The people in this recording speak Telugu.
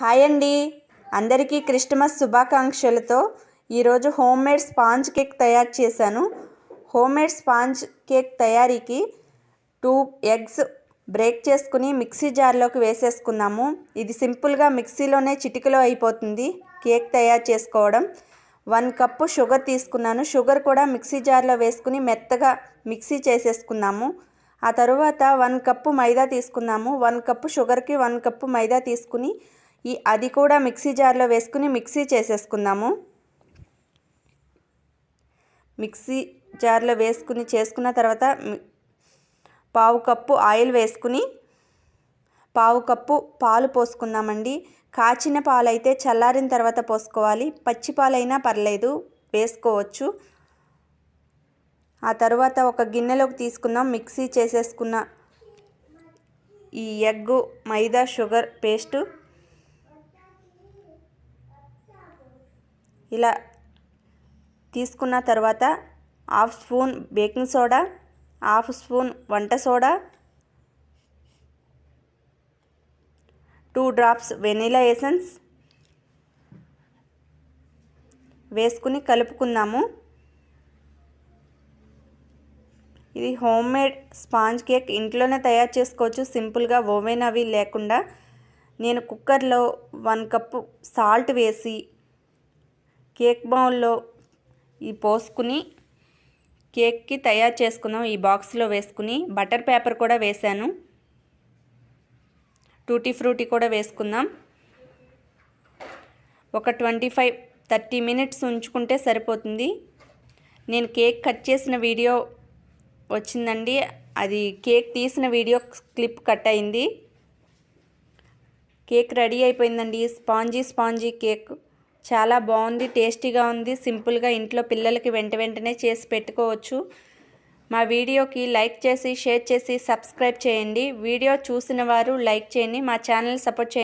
హాయ్ అండి. అందరికీ క్రిస్టమస్ శుభాకాంక్షలతో ఈరోజు హోమ్ మేడ్ స్పాంజ్ కేక్ తయారు చేశాను. హోమ్ మేడ్ స్పాంజ్ కేక్ తయారీకి టూ ఎగ్స్ బ్రేక్ చేసుకుని మిక్సీ జార్లోకి వేసేసుకుందాము ఇది సింపుల్గా మిక్సీలోనే చిటికలో అయిపోతుంది కేక్ తయారు చేసుకోవడం. వన్ కప్పు షుగర్ తీసుకున్నాను. షుగర్ కూడా మిక్సీ జార్లో వేసుకుని మెత్తగా మిక్సీ చేసేసుకుందాము ఆ తరువాత వన్ కప్పు మైదా తీసుకున్నాము. వన్ కప్పు షుగర్కి వన్ కప్పు మైదా తీసుకుని ఈ అది కూడా మిక్సీ జార్లో వేసుకుని మిక్సీ చేసేసుకుందాము. మిక్సీ జార్లో వేసుకుని చేసుకున్న తర్వాత మి- పావు కప్పు ఆయిల్ వేసుకుని పావు కప్పు పాలు పోసుకుందామండి. కాచిన పాలు అయితే చల్లారిన తర్వాత పోసుకోవాలి. పచ్చి పాలైనా పర్లేదు వేసుకోవచ్చు. ఆ తర్వాత ఒక గిన్నెలోకి తీసుకుందాం. మిక్సీ చేసేసుకున్న ఈ ఎగ్గు మైదా షుగర్ పేస్టు ఇలా తీసుకున్న తర్వాత half spoon baking soda half spoon వంట soda two drops vanilla essence వేసుకుని కలుపుకుందాము. ఇది హోమ్ మేడ్ స్పాంజ్ కేక్. ఇంట్లోనే తయారు చేసుకోవచ్చు. సింపుల్గా ఓవెన్ అవి లేకుండా. నేను కుక్కర్లో వన్ కప్పు సాల్ట్ వేసి కేక్ బౌల్లో ఈ పోసుకుని కేక్కి తయారు చేసుకుందాం ఈ బాక్స్లో వేసుకుని బటర్ పేపర్ కూడా వేశాను. టూటీ ఫ్రూటీ కూడా వేసుకుందాం. ఒక ట్వంటీ ఫైవ్ థర్టీ మినిట్స్ ఉంచుకుంటే సరిపోతుంది. నేను కేక్ కట్ చేసిన వీడియో వచ్చిందండి. అది కేక్ తీసిన వీడియో క్లిప్ కట్ అయింది. కేక్ రెడీ అయిపోయిందండి. Spongy spongy cake. చాలా బాగుంది టేస్టీగా ఉంది. సింపుల్గా ఇంట్లో పిల్లలకి వెంట వెంటనే చేసి పెట్టుకోవచ్చు. మా వీడియోకి లైక్ చేసి షేర్ చేసి సబ్స్క్రైబ్ చేయండి. వీడియో చూసిన వారు లైక్ చేయండి. మా ఛానల్ సపోర్ట్ చేయండి.